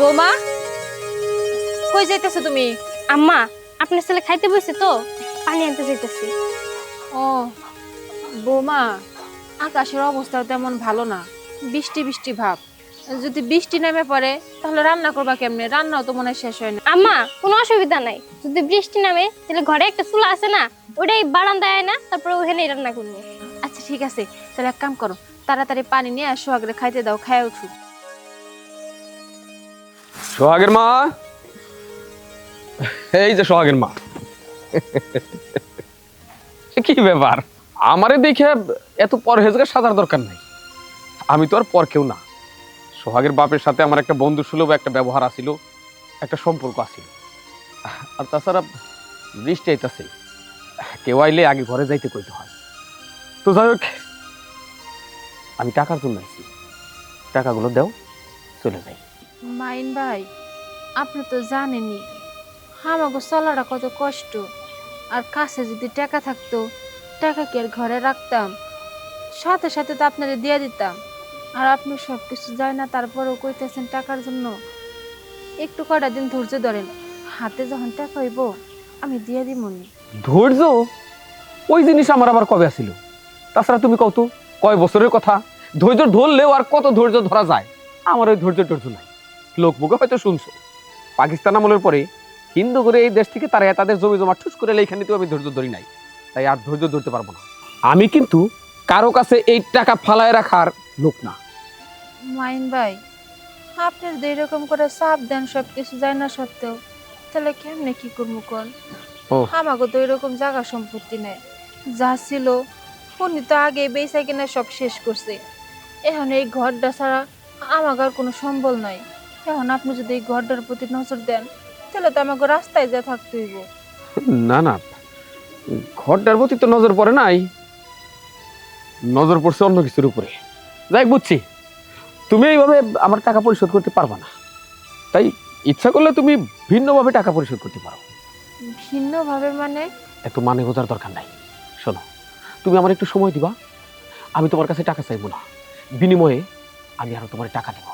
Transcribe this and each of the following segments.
বৌমা? কই যাইতেছো তুমি? আম্মা আপনার ছেলে খাইতে বসে তো? পানি আনতে যাইতেছি। ও বৌমা আকাশের অবস্থা তেমন ভালো না। বৃষ্টি বৃষ্টি ভাব। যদি বৃষ্টি নেমে পড়ে তাহলে রান্না করবা কেমনে? রান্নাও তো মনে হয় শেষ হয় না। আম্মা কোনো অসুবিধা নাই। যদি বৃষ্টি নামে তাহলে ঘরে একটা চুলা আছে না? ওটাই বারান্দায় না তারপরে ওখানেই রান্না করব। আচ্ছা ঠিক আছে। তাহলে এক কাম করো তাড়াতাড়ি পানি নিয়ে আসো আগে খাইতে দাও খাই উঠু। সোহাগের মা? এই যে সোহাগের মা। কি ব্যাপার? আমারে দেখে এত পরহেজগা সাজার দরকার নাই। আমি তো আর পর কেউ না। সোহাগের বাপের সাথে আমার একটা বন্ধু সুলভ একটা ব্যবহার আছিল একটা সম্পর্ক আছিল আর তাছাড়া বৃষ্টি আইতাছে। কেউ আইলে আগে ঘরে যাইতে কইতে হয়। তো যাই হোক, আমি টাকার জন্য আইছি। টাকাগুলো দাও, চলে যাই। মাইন ভাই, আপনি তো জানেনই আমাকে চলাটা কত কষ্ট। আর কাছে যদি টাকা থাকতো, টাকা কি আর ঘরে রাখতাম? সাথে সাথে তো আপনারে দিয়ে দিতাম। আর আপনি সব কিছু যায় না, তারপরেও কইতেছেন টাকার জন্য। একটু কটা দিন ধৈর্য ধরেন, হাতে যখন টাকা হইব, আমি দিয়ে দিমনি। ধৈর্য? ওই জিনিস আমার আবার কবে আসিল? তাছাড়া তুমি কত কয় বছরের কথা? ধৈর্য ধরলেও আর কত ধৈর্য ধরা যায়? আমার ওই ধৈর্য টৈর্য নাই। লোক মুখে হয়তো শুনছো। পাকিস্তান আমলের পরে হিন্দু করে এই দেশ থেকে তারা তাদের জমি জমা ঠুস করে এইখানে তো আমি ধৈর্য ধরি নাই। তাই আর ধৈর্য ধরতে পারব না। আমি কিন্তু কারও কাছে এই টাকা ফালায় রাখার লোক না। মাইন ভাই আপনার তো এরকম করে চাপ দেন সব কিছু যায় না সত্ত্বেও তাহলে কেমনে কি করব কোন? আমাকে তো এরকম জায়গা সম্পত্তি নেই। যা ছিল উনি তো আগে বেচা কিনা সব শেষ করছে। এখন এই ঘরটা ছাড়া আমাকে আর কোনো সম্বল নাই। এখন আপনি যদি এই ঘরটার প্রতি নজর দেন তাহলে তো আমাকে রাস্তায় যা থাকতে হইব। না না। ঘরটার প্রতি তো নজর পড়ে নাই। নজর পড়ছে অন্য কিছুর উপরে। যাই বুঝছি। তুমি এইভাবে আমার টাকা পরিশোধ করতে পারবা না। তাই ইচ্ছা করলে তুমি ভিন্নভাবে টাকা পরিশোধ করতে পারো। ভিন্নভাবে মানে? এত মানে বোঝার দরকার নাই। শোনো তুমি আমার একটু সময় দিবা। আমি তোমার কাছে টাকা চাইব না। বিনিময়ে আমি আরও তোমার টাকা দেবো।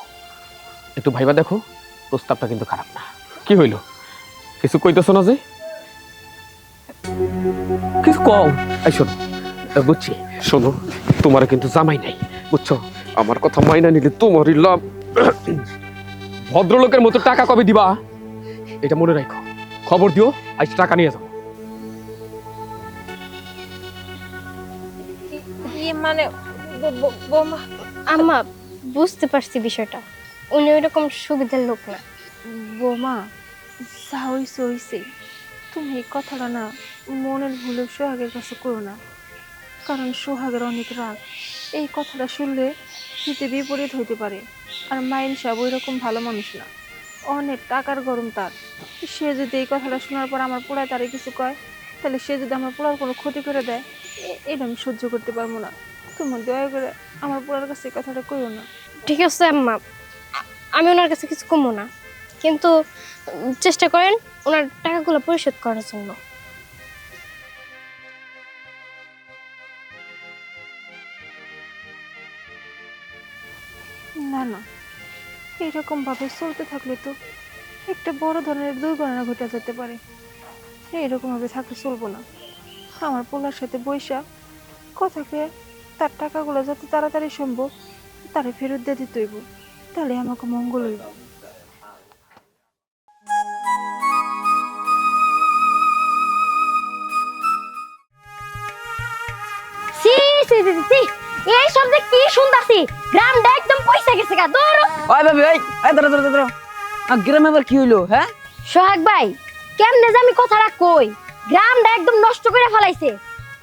একটু ভাইবা দেখো, প্রস্তাবটা কিন্তু খারাপ না। কি হইল? কিছু কইতেছো না যে? কিছু কও। এই শোনো, বুঝছি। শোনো, তোমার কিন্তু জামাই নাই, বুঝছ? আমার কথা মাইনা নিলে তোমারই লাভ। ভদ্রলোকের মতো টাকা কবে দিবা? এটা মনে রাখো। খবর দিও, আজ টাকা নিয়ে যাও। কি মানে আম্মা, বুঝতে পারছি বিষয়টা। উনি ওইরকম সুবিধার লোক না। বোমা যা হইছে হইছে। তুমি এই কথাটা না মনের ভুলে সোহাগের কাছে করো না। কারণ সোহাগের অনেক রাগ। এই কথাটা শুনলে হিতে বিপরীত হইতে পারে। আর মাইন সাহেব ওই রকম ভালো মানুষ না। অনেক টাকার গরম তার। সে যদি এই কথাটা শোনার পর আমার পোড়ায় তারে কিছু কয় তাহলে সে যদি আমার পোড়ার কোনো ক্ষতি করে দেয় এটা আমি সহ্য করতে পারব না। তুমি দয়া করে আমার পোড়ার কাছে এই কথাটা কইও না। ঠিক আছে আম্মা। আমি ওনার কাছে কিছু কমবো না। কিন্তু চেষ্টা করেন ওনার টাকাগুলো পরিশোধ করার জন্য। না না। এরকম ভাবে চলতে থাকলে তো একটা বড় ধরনের দুর্ঘটনা ঘটে যেতে পারে। এরকম ভাবে থাকলে চলবো না। আমার পোলার সাথে বৈশা কথাকে তার টাকাগুলো যত তাড়াতাড়ি সম্ভব তারে ফেরত দিয়ে দিতে হইব। তাহলে আমাকে মঙ্গল হইব সি সি সি সি এই শব্দে কি শুনতাছি গ্রামটা একদম পয়সা গেছে গা দূর ওই ভাবি ওই এই ধরো ধরো ধরো আর গ্রামে আবার কি হইল হ্যাঁ সোহাগ ভাই কেমনে যে আমি কথাটা কই? গ্রামটা একদম নষ্ট করে ফেলাইছে।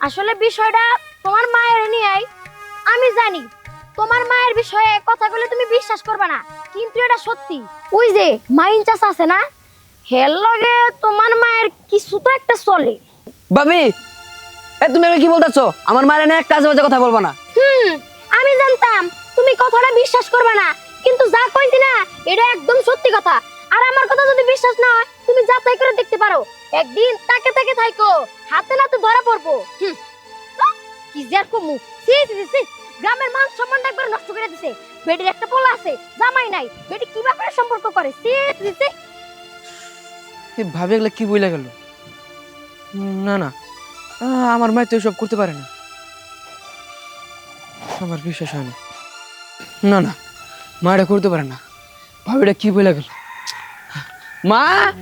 আসলে বিষয়টা তোমার মায়ের নিয়ে আমি জানি তোমার মায়ের বিষয়ে কথাগুলো তুমি বিশ্বাস করবে না। কিন্তু এটা সত্যি। ওই যে মাইন চাষ আছে না হের লগে তোমার মায়ের কিছু তো একটা চলে। ভাবি এ তুমি আমি কি বলতেছো? আমার মায়ের না একটা আজেবাজে কথা বলব না। হুম আমি জানতাম তুমি কথাটা বিশ্বাস করবে না। কিন্তু যা কইছি না এটা একদম সত্যি কথা। আর আমার কথা যদি বিশ্বাস না হয় তুমি যাচাই করে দেখতে পারো। একদিন তাকে তাকে থাইকো হাতে নাতে ধরা পড়ব। হুম। কি যে আর কমু? সি সি, সি গ্রামের মান সম্মানটা একবার নষ্ট করে দিছে। বেটির একটা পোলা আছে জামাই নাই। বেটি কি ব্যাপারে সম্পর্ক করে? C C. ভাবে এগুলো কি বইলা গেল? না না। আহ, আমার মায় তো এসব করতে পারে না। আমার বিশ্বাস হয় না। না না। মা এটা করতে পারে না। ভাবিটা কি বইলা গেল? মা!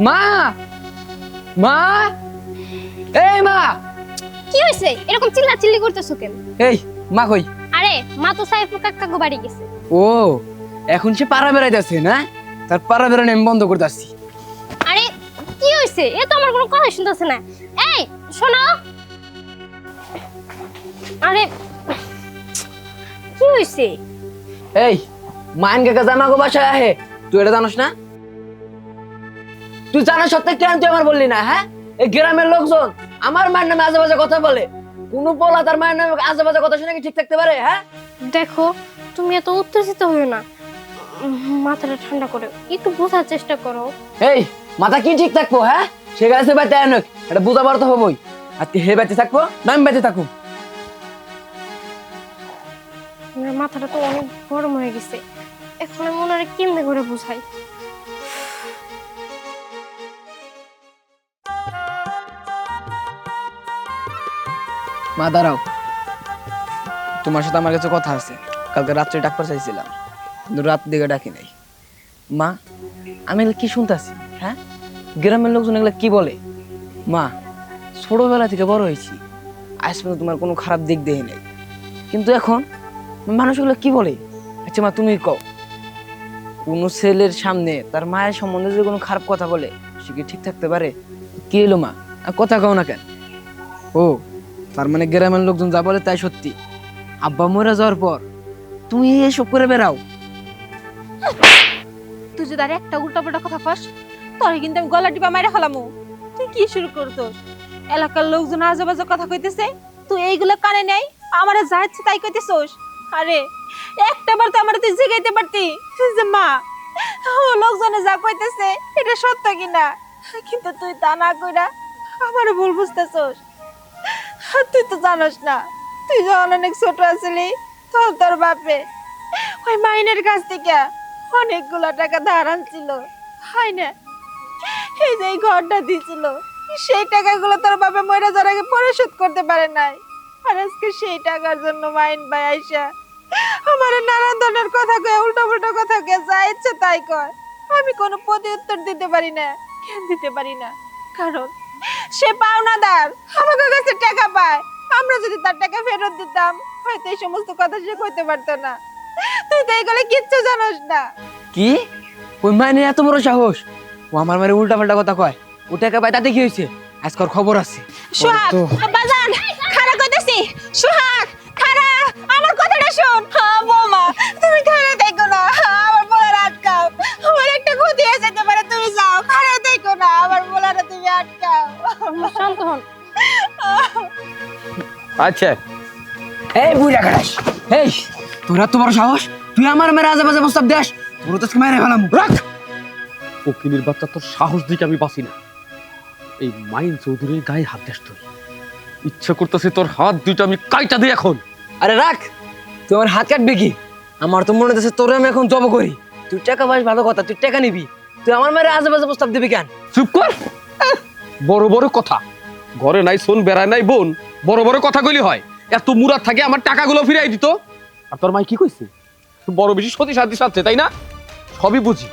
মা! মা! এই মা! কি হয়েছে এরকম চিল্লা চিল্লি করতেছো কেন? এই মা কই? আরে মা তো সাইফুল বাড়ি গেছে। ও এখন সে পাড়া বেড়াইতেছে না? তার পাড়া বেড়ানো আমি বন্ধ আসছি আরে কি হয়েছে এ তো আমার কোনো কথা শুনতেছে না। এই শোনো। আরে কি হয়েছে এই মাইন কাকা জামাগো বাসায় আহে। তুই এটা জানোস না? তুই জানা সত্ত্বে কেন তুই আমার বললি না হ্যাঁ? এই গ্রামের লোকজন আমার মায়ের নামে আজে বাজে কথা বলে। কোন পোলা তার মায়ের নামে আজে বাজে কথা শুনে কি ঠিক থাকতে পারে হ্যাঁ? দেখো তুমি এত উত্তেজিত হইও না। মাথাটা ঠান্ডা করো একটু বোঝার চেষ্টা করো। এই মাথা কি ঠিক থাকব হ্যাঁ? সে গাছে বাইতে আনক এটা বুঝাবার তো হবই। আর তুই হে বাইতে থাকব না আমি বাইতে থাকুম আমার মাথাটা তো অনেক গরম হয়ে গেছে। এখন আমি মনে হয় কেমনে করে বুঝাই? মা, দাঁড়াও। তোমার সাথে আমার কাছে কথা আছে। কালকে রাত্রে ডাক্তার চাইছিলাম, কিন্তু রাত দিকে ডাকি নাই। মা, আমি এগুলো কি শুনতেছি? হ্যাঁ? গ্রামের লোকজন এগুলো কি বলে? মা, ছোটবেলা থেকে বড় হয়েছি। আজ পর্যন্ত তোমার কোনো খারাপ দিক দেখি নাই। কিন্তু এখন মানুষগুলো কি বলে? আচ্ছা মা, তুমি কও। কোনো ছেলের সামনে তার মায়ের সম্বন্ধে যদি কোনো খারাপ কথা বলে, সে কি ঠিক থাকতে পারে? কি এলো মা? কথা কও না কেন? ও তার মানে গ্রামের লোকজন যা বলে তাই সত্যি। আব্বা মরে যাওয়ার পর তুমি এসব করে বেড়াও। তুই যদি আর একটা উল্টা পাল্টা কথা কস তোরে কিন্তু আমি গলা টিপা মাইরা ফেলামু। তুই কি শুরু করছস? এলাকার লোকজন আজে বাজে কথা কইতেছে, তুই এইগুলো কানে নেই, আমারে যা ইচ্ছে তাই কইতেছস। আরে, একটাবার তো আমার তুই জিগাইতে পারতি। যে মা, ও লোকজনে যা কইতেছে, এটা সত্য কিনা? কিন্তু তুই তা না কইরা আমারে ভুল বুঝতেছস। তুই তো জানোস না। তুই যখন অনেক ছোট আছিলি, তখন তোর বাপে ওই মাইনের কাছ থেকে অনেকগুলো টাকা ধার আনছিল। হয় না? এই যে ঘরটা দিছিল সেই টাকাগুলো তোর বাপে মরে যাওয়ার আগে পরিশোধ করতে পারে নাই। আর আজকে সেই টাকার জন্য মাইন ভাই আইসা আমার নানান ধরনের কথা কয়ে উল্টো পুল্টো কথা কয়ে, যা ইচ্ছে তাই কয় আমি কোনো প্রতি উত্তর দিতে পারি না কেন দিতে পারি না। কারণ সে পাওনাদার আমাকে কাছে টাকা পায়। আমরা যদি তার টাকা ফেরত দিতাম হয়তো এই সমস্ত কথা সে কইতে পারতো না। তুই তো এইগুলো কিচ্ছু জানোস না। কি? ওই মাইনে এত বড় সাহস? ও আমার মারে উল্টা পাল্টা কথা কয়। ও টাকা পায় তাতে কি হয়েছে? আজকাল খবর আছে। সোহাগ তো। বাজান খারা কইতেছি। সোহাগ খারা আমার কথাটা শোন। হ্যাঁ বৌমা। শান্ত হন। আচ্ছা। এই বুড়া খারাস এই তোর এত বড় সাহস? তুই আমার মেরে আজে বাজে প্রস্তাব দেশ তোর তো মেরে ফেলাম। রাখ! ফকিনের বাচ্চা তোর সাহস দিকে আমি বাঁচি না। এই মাইন চৌধুরীর গায়ে হাত দেস তুই ইচ্ছে করতেছে তোর হাত দুইটা আমি কাইটা দিই এখন। আরে রাখ তুই আমার হাত কাটবি কি? আমার তো মনে হচ্ছে তোরে আমি এখন জব করি। তুই টাকা পাস ভালো কথা তুই টাকা নিবি। তুই আমার মেরে আজে বাজে প্রস্তাব দিবি কেন? চুপ কর। বড় বড় কথা। ঘরে নাই শোন বেড়ায় নাই বোন বড় বড় কথা কইলি হয়। এত মুরাদ থাকে আমার টাকাগুলো ফিরাই দিত। আর তোর মাই কি কইছে? বড় বেশি সতী সাথে সাথে তাই না? সবই বুঝি।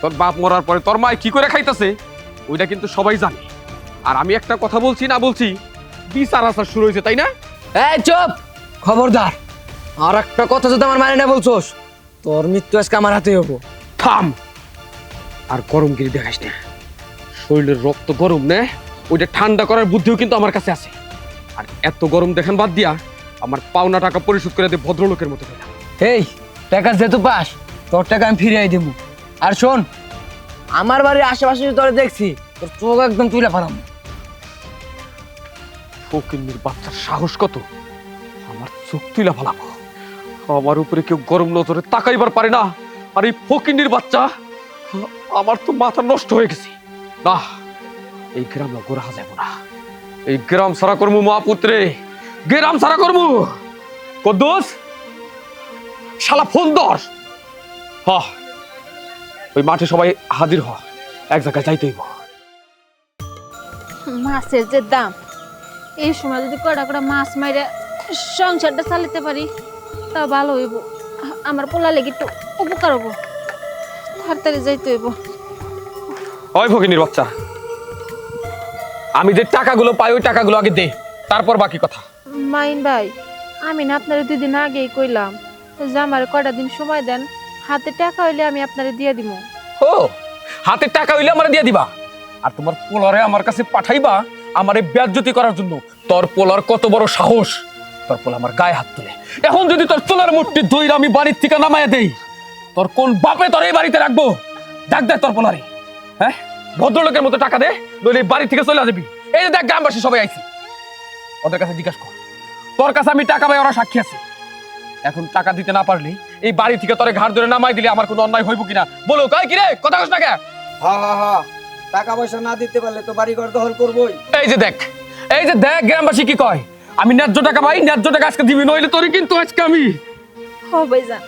তোর বাপ মরার পরে তোর মায় কি করে খাইতেছে ওইটা কিন্তু সবাই জানে। আর আমি একটা কথা বলছি না বলছি বিচার আসার শুরু হয়েছে তাই না? এই চুপ! খবরদার আর একটা কথা যদি আমার মানে না বলছোস তোর মৃত্যু আজকে আমার হাতে হব। থাম! আর গরমগিরি দেখাস না। শরীরের রক্ত গরম নে? ওইটা ঠান্ডা করার বুদ্ধিও কিন্তু আমার কাছে আছে। আর এত গরম দেখান বাদ দিয়া আমার পাওনা টাকা পরিশোধ করে দে ভদ্রলোকের মতো করে এই টাকা যেহেতু পাস তোর টাকা আমি ফিরিয়ে দিব। আর শোন আমার বাড়ির আশেপাশে তোরে দেখছি তোর চোখ একদম তুলে ফেলাম। ফকিন্নির বাচ্চার সাহস কত? আমার চোখ তুইলা ফেলাবো আমার উপরে কেউ গরম নজরে তাকাইবার পারে না। আর এই ফকিন্নির বাচ্চা আমার তো মাথা নষ্ট হয়ে গেছে। না এই গ্রাম গোড়া যাব না। এই গ্রাম সারা কর্মু মহাপুত্রে, গ্রাম সারা কর্মু। কদ্দুস, শালা ফোন ধর হ, ওই মাঠে সবাই হাজির হ, এক জায়গায় যাইতে হইব। মাছের যে দাম, এই সময় যদি কড়া কড়া মাছ মাইরে সংসারটা চালাতে পারি, তা ভালো হইব। আমার পোলা লেগে একটু উপকার হব তাড়াতাড়ি যাইতে হইব। ওই ভগিনীর বাচ্চা। আমি যে টাকাগুলো পাই ওই টাকাগুলো আগে দে তারপর বাকি কথা। মাইন ভাই আমি না আপনার দুই দিন আগেই কইলাম যে আমার কটা দিন সময় দেন হাতে টাকা হইলে আমি আপনারে দিয়ে দিব ও হাতে টাকা হইলে আমার দিয়ে দিবা? আর তোমার পোলারে আমার কাছে পাঠাইবা আমারে ব্যাজ্যতি করার জন্য। তোর পোলার কত বড় সাহস। তোর পোলা আমার গায়ে হাত তুলে। এখন যদি তোর পোলার মূর্তি দইরা আমি বাড়ির থেকে নামাইয়া দেই তোর কোন বাপে তোর এই বাড়িতে রাখব? ডাক দেয় তোর পোলারে। হ্যাঁ? ভদ্রলোকের মতো টাকা দে নইলে বাড়ি থেকে চলে যাবি এই যে দেখ গ্রামবাসী সবাই আইছি। ওদের কাছে জিজ্ঞাসা কর। তোর কাছে আমি টাকা পাই ওরা সাক্ষী আছে। এখন টাকা দিতে না পারলে এই বাড়ি থেকে তোরে ঘাড় ধরে নামাই দিলে আমার কোনো অন্যায় হইব কিনা? বলো কয় কি রে? কথা কস না কে? হা হা হা। টাকা পয়সা না দিতে পারলে তো বাড়ি ঘর দখল করবোই। এই যে দেখ এই যে দেখ গ্রামবাসী কি কয়? আমি ন্যায্য টাকা পাই ন্যায্য টাকা আজকে দিবি নইলে তোরে কিন্তু আজকে আমি। হ ভাইজান।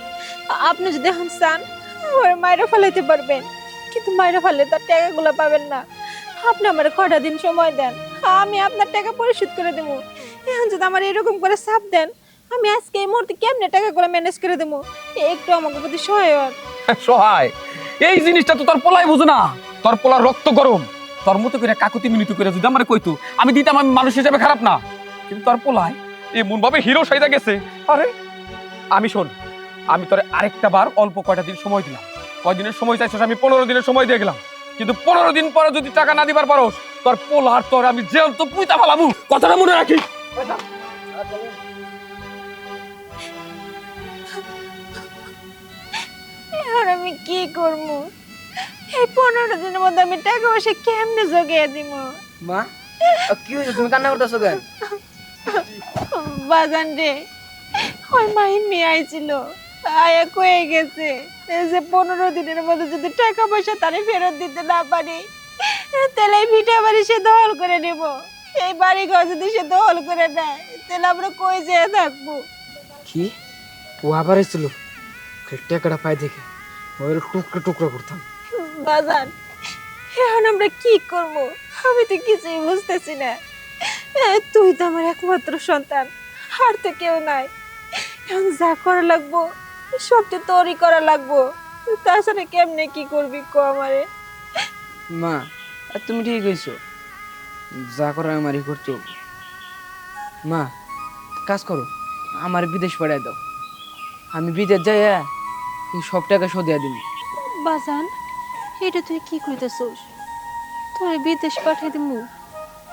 আপনি যদি চান আমার মায়েরা ফেলাইতে পারবেন। কিন্তু মায়েরা ফেলে তার টাকাগুলো পাবেন না। আপনি আমার কটা দিন সময় দেন? আমি আপনার টাকা পরিশোধ করে দেবো। এখন যদি আমার এরকম করে চাপ দেন, আমি আজকে এই মুহূর্তে কেমনে টাকাগুলো ম্যানেজ করে দেবো? একটু আমাকে প্রতি সহায় সহায়। এই জিনিসটা তো তোর পোলাই বুঝো না। তোর পোলার রক্ত গরম। তোর মতো করে কাকুতি মিনতি করে যদি আমার কইতো, আমি দিতাম আমি মানুষ হিসেবে খারাপ না। কিন্তু তোর পোলাই এমন ভাবে হিরো সাইজা গেছে। আরে, আমি শোন, আমি তোরে আরেকটা বার অল্প কয়টা দিন সময় দিলাম। কয়দিনের সময় চাইছিস আমি পনেরো দিনের সময় দিয়ে গেলাম। কিন্তু পনেরো দিন পরে যদি টাকা না দিবার পারোস তোর পোলার তোর আমি জেল তো পুইতা ফালামু কথাটা মনে রাখি এখন আমি কি করব? এই পনেরো দিনের মধ্যে আমি টাকা পয়সা কেমনে জোগাইয়া দিব? মা কি হয়েছে? তুমি কান্না করতেছো কেন? বাজান রে ওই মাহিন মেয়ে আইছিল। আয়া কয়ে গেছে এই যে পনেরো দিনের মধ্যে যদি টাকা পয়সা তারে ফেরত দিতে না পারি তাহলে এই ভিটা বাড়ি সে দখল করে নেব। এই বাড়ি ঘর যদি সে দখল করে নেয় তাহলে আমরা কই যেয়ে থাকব? কি? ও আবার এসেছিল? টাকাটা পাই দেখে। ওই টুকরো টুকরো করতাম। বাজান এখন আমরা কি করব? আমি তো কিছুই বুঝতেছি না। এ, তুই তো আমার একমাত্র সন্তান আর তো কেউ নাই। এখন যা করা লাগবো সবটা তোরই করা লাগবো। তাছাড়া কেমনে কি করবি কো আমারে? মা আর তুমি ঠিক কইছো। যা করো আমারই করতে হবে। মা কাজ করো আমার বিদেশ পাঠাই দাও। আমি বিদেশ যাই এই সব টাকা শোধিয়া দিবি বাজান এটা তুই কি কইতেছস? তোরে বিদেশ পাঠিয়ে দিমু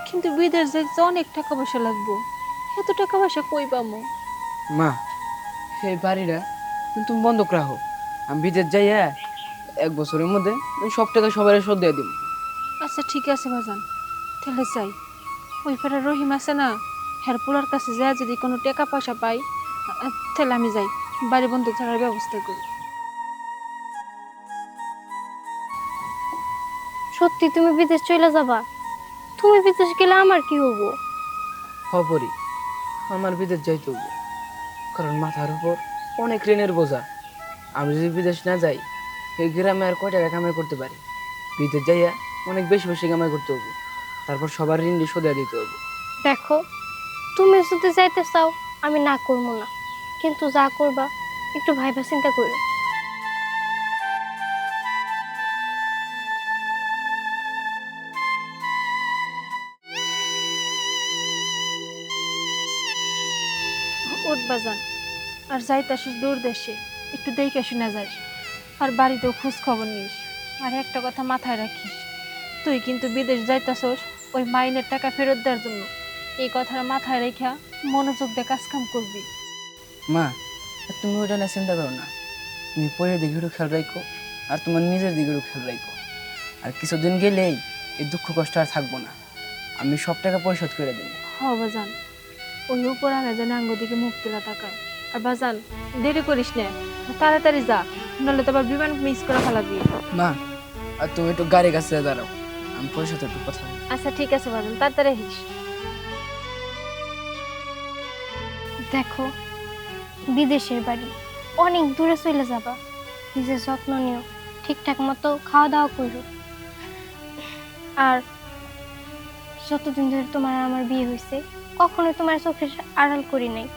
কিন্তু বিদেশ যাইতে অনেক টাকা পয়সা লাগবো এত টাকা পয়সা কই পামু? মা সেই বাড়িটা তুমি বন্ধক রাখো। আমি বিদেশ যাই হ্যাঁ এক বছরের মধ্যে আমি সব টাকা সবাই শোধ দিয়ে দিব। আচ্ছা ঠিক আছে ভাজান তাহলে যাই। ওই পারে রহিম আছে না? হেরপুলার কাছে যা যদি কোনো টাকা পয়সা পাই তাহলে আমি যাই। বাড়ি বন্ধু ছাড়ার ব্যবস্থা করি। সত্যি তুমি বিদেশ চলে যাবা? তুমি বিদেশ গেলে আমার কি হব? খবরই আমার বিদেশ যাইতে হবে। কারণ মাথার উপর অনেক ঋণের বোঝা। আমি যদি বিদেশ না যাই, এই গ্রামে আর কয় টাকা কামাই করতে পারি? বিদেশ যাইয়া অনেক বেশি বেশি কামাই করতে হবে তারপর সবার ঋণ শোধা দিতে হবে দেখো, তুমি যদি যাইতে চাও, আমি না করব না। কিন্তু যা করবা, একটু ভাইবা চিন্তা করো। উঠ বাজান। আর যাইতে আসিস দূর দেশে একটু দেখে শুনে যাস। আর বাড়িতেও খোঁজ খবর নিস। আর একটা কথা মাথায় রাখিস তুই কিন্তু বিদেশ যাইতাছস ওই মাইনের টাকা ফেরত দেওয়ার জন্য। এই কথাটা মাথায় রেখা মনোযোগ দিয়ে কাজ কাম করবি। মা আর তুমি ওইটা না চিন্তা করো না। তুমি পরের দিকে একটু খেয়াল রাখো আর তোমার নিজের দিকে একটু খেয়াল রাখো। আর কিছুদিন গেলেই এই দুঃখ কষ্ট আর থাকব না। আমি সব টাকা পরিশোধ করে দেবো। হ বাজান ওই উপর আনে যেন আঙ্গ দিকে মুখ তোলা তাকায়। আর বাজান দেরি করিস না। তাড়াতাড়ি যা নাহলে তো আবার বিমান মিস করে ফেলাবি। মা আর তুমি একটু গাড়ি কাছে দাঁড়াও আমি পরিশোধ একটু কথা আচ্ছা ঠিক আছে বাজান তাড়াতাড়ি আসিস। দেখো বিদেশের বাড়ি অনেক দূরে চলে যাবা। নিজের যত্ন নিও ঠিকঠাক মতো খাওয়া দাওয়া করো। আর যতদিন ধরে তোমার আমার বিয়ে হয়েছে কখনোই তোমার চোখের আড়াল করি নাই।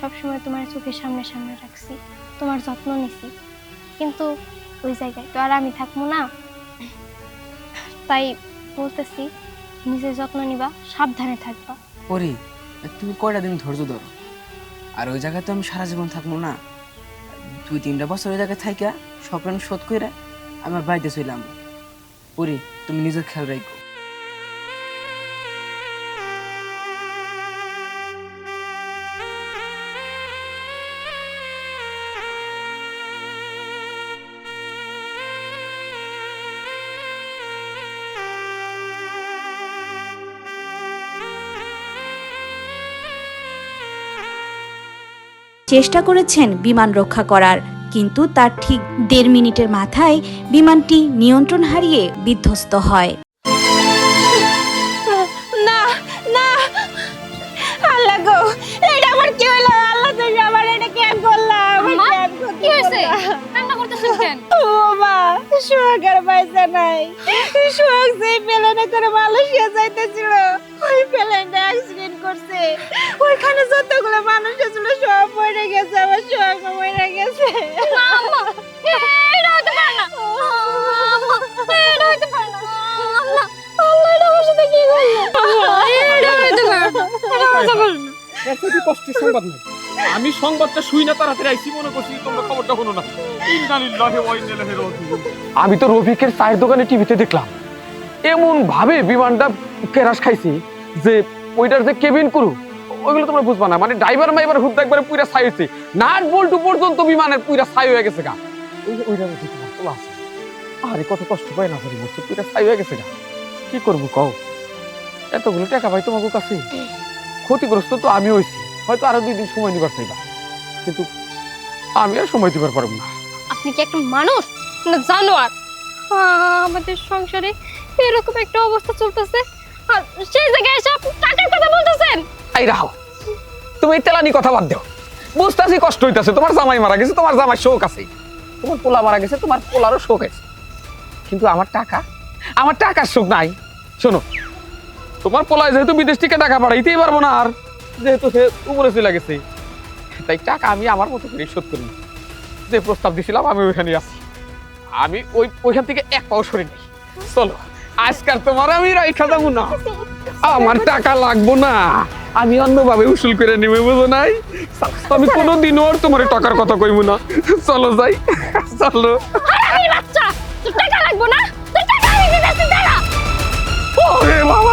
সবসময় তোমার চোখের সামনে সামনে রাখছি, তোমার যত্ন নিছি। কিন্তু ওই জায়গায় তো আর আমি থাকব না। তাই বলতেছি, নিজের যত্ন নিবা, সাবধানে থাকবা। পরি তুমি কয়টা দিন ধৈর্য ধরো? আর ওই জায়গায় তো আমি সারা জীবন থাকব না। দুই তিনটা বছর ওই জায়গায় থাইকা সব রান শোধ করে আমার বাড়িতে চলাম পরি তুমি নিজের খেয়াল রাখো চেষ্টা করেছেন বিমান রক্ষা করার কিন্তু তার ঠিক দেড় মিনিটের মাথায় বিমানটি নিয়ন্ত্রণ হারিয়ে বিধ্বস্ত হয়। না না। আল্লাহ গো এটা আমার কি হলো আল্লাহ তুমি আমার এটা কেন করলা আমার মা, কেন করতে কি হয়েছে? কান্না করতেছেন কেন? ও মা সোহাগের পয়সা নাই। সোহাগ সেই প্লেনে করে মালয়েশিয়া যাইতেছিল ওই প্লেনটা অ্যাক্সিডেন্ট করছে। ওইখানে যতগুলো মানুষ ছিল সব মরে গেছে আমার সোহাগ মরে গেছে। কষ্টের সংবাদ নাই আমি সংবাদটা শুই না তাড়াতাড়ি মনে করছি তোমরা খবরটা না। আমি তো রফিকের চায়ের দোকানে টিভিতে দেখলাম এমন ভাবে বিমানটা কেরাস খাইছে যে ওইটার যে কেবিন করু, ওইগুলো তোমরা বুঝবা না। মানে ড্রাইভার মাইভার হুদ একবারে পুরা ছাই হয়েছে নাট বল্টু পর্যন্ত বিমানের পুরা ছাই হয়ে গেছে গা। ওইটার মধ্যে তোমার আছে আরে, কত কষ্ট পায় না সরি বলছে পুরা ছাই হয়ে গেছে গা। কি করব কও? এতগুলো টাকা পাই তোমাকে কাছে? ক্ষতিগ্রস্ত তো আমি হয়েছি হয়তো আরও দুই দিন সময় নিবার চাইবা। কিন্তু আমি আর সময় দিবার পারব না। আপনি কি একটা মানুষ না জানোয়ার? আমাদের সংসারে এরকম একটা অবস্থা চলতেছে। আর সেই জায়গায় এসে কথা বলতেছেন? এই তুমি এই তেলানি কথা বাদ দাও। বুঝতেছি কষ্ট হইতাছে তোমার জামাই মারা গেছে তোমার জামাই শোক আছে। তোমার পোলা মারা গেছে তোমার পোলারও শোক আছে। কিন্তু আমার টাকা আমার টাকার শোক নাই। শোনো তোমার পোলায় যেহেতু বিদেশ থেকে টাকা পাঠাইতেই পারব না আর যেহেতু সে উপরে চলে গেছে তাই টাকা আমি আমার মতো করে শোধ করি। যে প্রস্তাব দিছিলাম আমি ওইখানে আছি। আমি ওই ওইখান থেকে এক পাও সরে নেই। চলো আজকাল তোমার আমি রাইখা যাব না। আমার টাকা লাগবো না। আমি অন্যভাবে উসুল করে নেবে বুঝো নাই? আমি কোনোদিন ওর তোমার টাকার কথা কইবো না। চলো যাই। চলো। বাবা